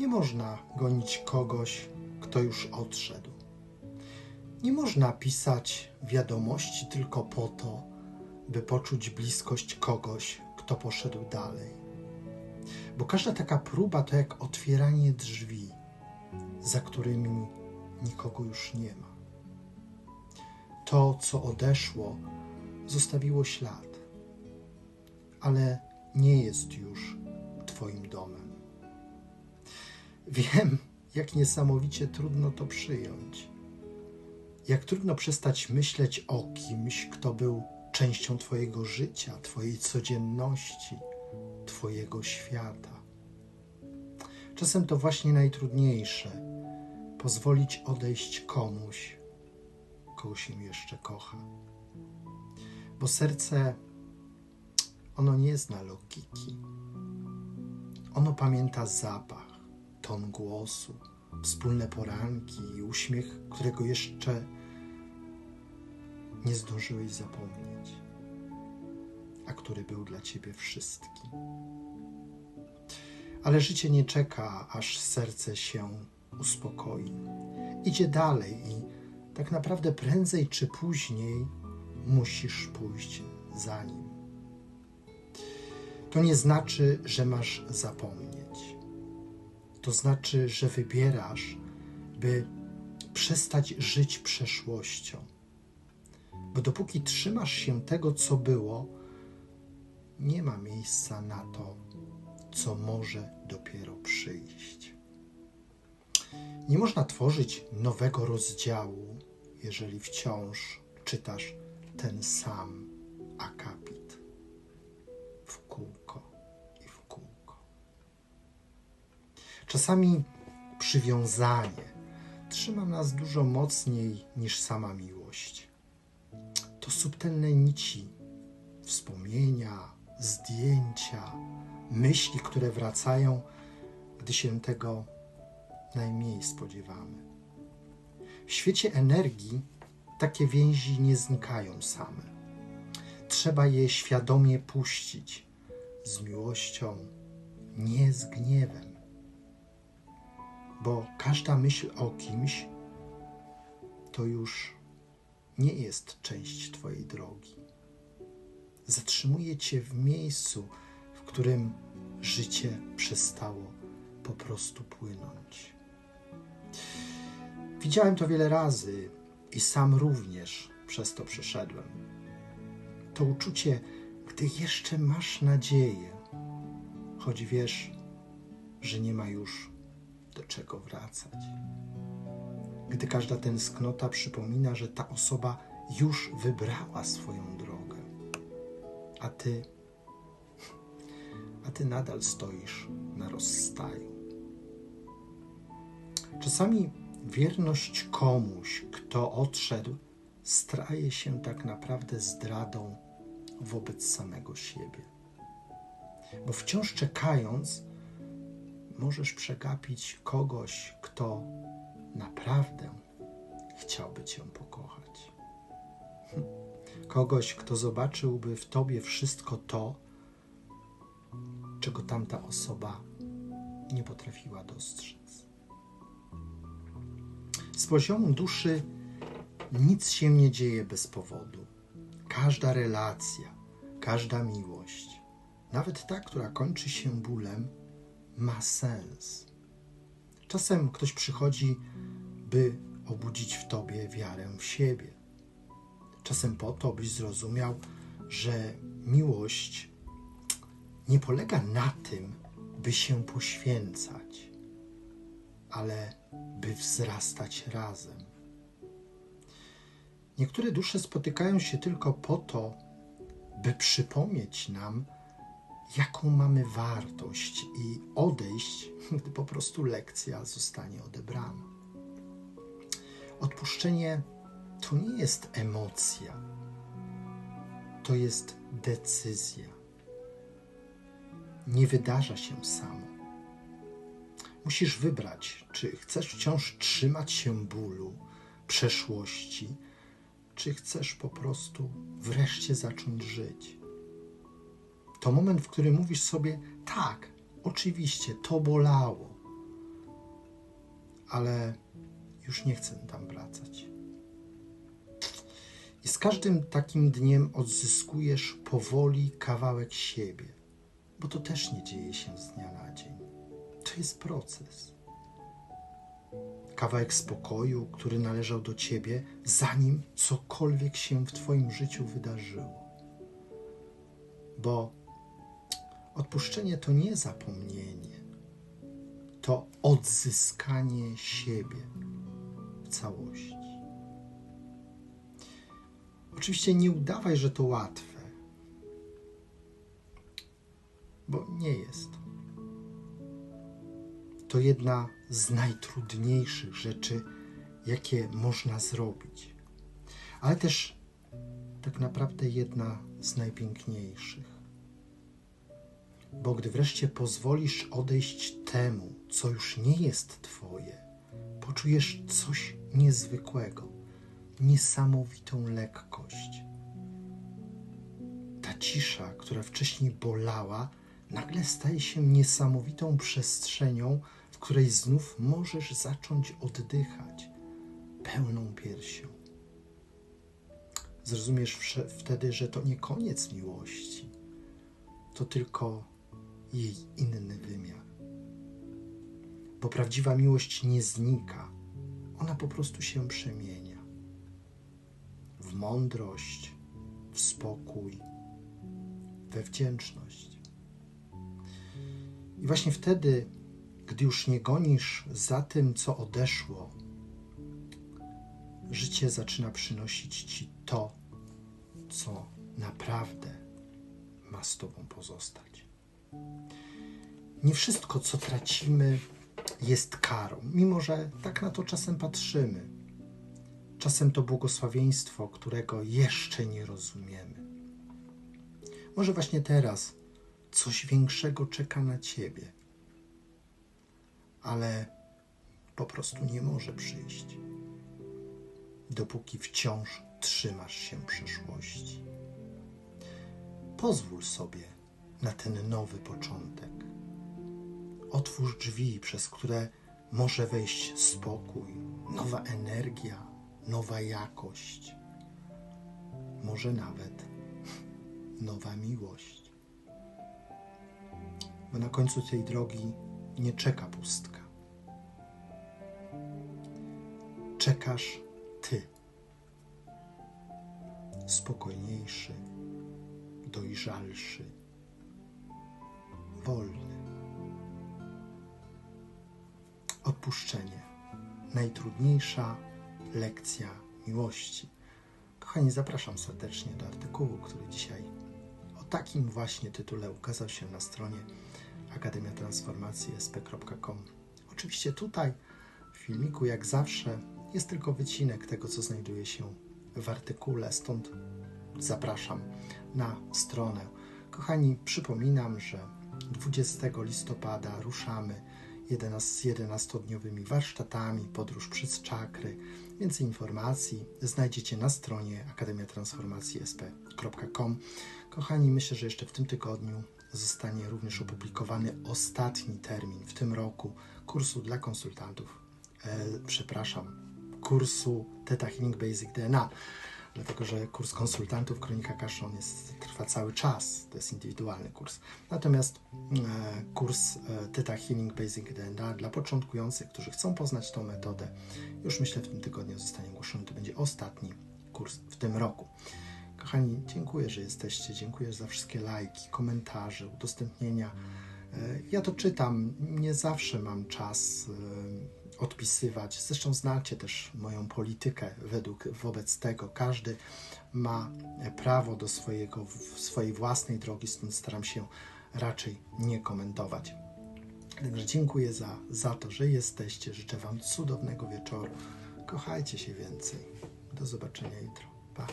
Nie można gonić kogoś, kto już odszedł. Nie można pisać wiadomości tylko po to, by poczuć bliskość kogoś, kto poszedł dalej. Bo każda taka próba to jak otwieranie drzwi, za którymi nikogo już nie ma. To, co odeszło, zostawiło ślad, ale nie jest już Twoim domem. Wiem, jak niesamowicie trudno to przyjąć. Jak trudno przestać myśleć o kimś, kto był częścią Twojego życia, Twojej codzienności, Twojego świata. Czasem to właśnie najtrudniejsze pozwolić odejść komuś, kogo się jeszcze kocha. Bo serce, ono nie zna logiki. Ono pamięta zapach, ton głosu, wspólne poranki i uśmiech, którego jeszcze nie zdążyłeś zapomnieć, a który był dla ciebie wszystkim. Ale życie nie czeka, aż serce się uspokoi. Idzie dalej i tak naprawdę prędzej czy później musisz pójść za nim. To nie znaczy, że masz zapomnieć. To znaczy, że wybierasz, by przestać żyć przeszłością. Bo dopóki trzymasz się tego, co było, nie ma miejsca na to, co może dopiero przyjść. Nie można tworzyć nowego rozdziału, jeżeli wciąż czytasz ten sam Czasami przywiązanie trzyma nas dużo mocniej niż sama miłość. To subtelne nici, wspomnienia, zdjęcia, myśli, które wracają, gdy się tego najmniej spodziewamy. W świecie energii takie więzi nie znikają same. Trzeba je świadomie puścić z miłością, nie z gniewem. Bo każda myśl o kimś to już nie jest część Twojej drogi. Zatrzymuje Cię w miejscu, w którym życie przestało po prostu płynąć. Widziałem to wiele razy i sam również przez to przeszedłem. To uczucie, gdy jeszcze masz nadzieję, choć wiesz, że nie ma już do czego wracać. Gdy każda tęsknota przypomina, że ta osoba już wybrała swoją drogę, a ty, a ty nadal stoisz na rozstaju. Czasami wierność komuś, kto odszedł, staje się tak naprawdę zdradą wobec samego siebie. Bo wciąż czekając, możesz przegapić kogoś, kto naprawdę chciałby Cię pokochać. Kogoś, kto zobaczyłby w Tobie wszystko to, czego tamta osoba nie potrafiła dostrzec. Z poziomu duszy nic się nie dzieje bez powodu. Każda relacja, każda miłość, nawet ta, która kończy się bólem, ma sens. Czasem ktoś przychodzi, by obudzić w tobie wiarę w siebie. Czasem po to, byś zrozumiał, że miłość nie polega na tym, by się poświęcać, ale by wzrastać razem. Niektóre dusze spotykają się tylko po to, by przypomnieć nam, jaką mamy wartość i odejść, gdy po prostu lekcja zostanie odebrana. Odpuszczenie to nie jest emocja, to jest decyzja. Nie wydarza się samo. Musisz wybrać, czy chcesz wciąż trzymać się bólu, przeszłości, czy chcesz po prostu wreszcie zacząć żyć. To moment, w którym mówisz sobie: tak, oczywiście, to bolało, ale już nie chcę tam wracać. I z każdym takim dniem odzyskujesz powoli kawałek siebie, bo to też nie dzieje się z dnia na dzień. To jest proces. Kawałek spokoju, który należał do ciebie, zanim cokolwiek się w Twoim życiu wydarzyło. Bo odpuszczenie to nie zapomnienie, to odzyskanie siebie w całości. Oczywiście nie udawaj, że to łatwe, bo nie jest. To jedna z najtrudniejszych rzeczy, jakie można zrobić, ale też tak naprawdę jedna z najpiękniejszych. Bo gdy wreszcie pozwolisz odejść temu, co już nie jest Twoje, poczujesz coś niezwykłego, niesamowitą lekkość. Ta cisza, która wcześniej bolała, nagle staje się niesamowitą przestrzenią, w której znów możesz zacząć oddychać pełną piersią. Zrozumiesz wtedy, że to nie koniec miłości, to tylko jej inny wymiar. Bo prawdziwa miłość nie znika, ona po prostu się przemienia w mądrość, w spokój, we wdzięczność. I właśnie wtedy, gdy już nie gonisz za tym, co odeszło, życie zaczyna przynosić ci to, co naprawdę ma z Tobą pozostać. Nie wszystko, co tracimy, jest karą, mimo że tak na to czasem patrzymy. Czasem to błogosławieństwo, którego jeszcze nie rozumiemy. Może właśnie teraz coś większego czeka na Ciebie, ale po prostu nie może przyjść, dopóki wciąż trzymasz się przeszłości. Pozwól sobie na ten nowy początek. Otwórz drzwi, przez które może wejść spokój, nowa energia, nowa jakość, może nawet nowa miłość. Bo na końcu tej drogi nie czeka pustka. Czekasz Ty, spokojniejszy, dojrzalszy, wolny. Odpuszczenie najtrudniejsza lekcja miłości. Kochani, zapraszam serdecznie do artykułu, który dzisiaj o takim właśnie tytule ukazał się na stronie Akademia Transformacji sp.com. Oczywiście tutaj w filmiku, jak zawsze, jest tylko wycinek tego, co znajduje się w artykule, stąd zapraszam na stronę. Kochani, przypominam, że 20 listopada ruszamy 11, z 11-dniowymi warsztatami, podróż przez czakry. Więcej informacji znajdziecie na stronie akademiatransformacji.sp.com. Kochani, myślę, że jeszcze w tym tygodniu zostanie również opublikowany ostatni termin w tym roku kursu dla konsultantów, e, przepraszam, kursu Theta Healing Basic DNA dlatego że kurs konsultantów Kronika Kaszon jest, trwa cały czas, to jest indywidualny kurs. Natomiast e, kurs e, Theta Healing Basic DNA dla początkujących, którzy chcą poznać tą metodę, już myślę w tym tygodniu zostanie ogłoszony, to będzie ostatni kurs w tym roku. Kochani, dziękuję, że jesteście, dziękuję za wszystkie lajki, komentarze, udostępnienia. Ja to czytam, nie zawsze mam czas e, odpisywać. Zresztą znacie też moją politykę według, wobec tego. Każdy ma prawo do swojego, swojej własnej drogi, stąd staram się raczej nie komentować. Także dziękuję za, za to, że jesteście. Życzę Wam cudownego wieczoru. Kochajcie się więcej. Do zobaczenia jutro. Pa.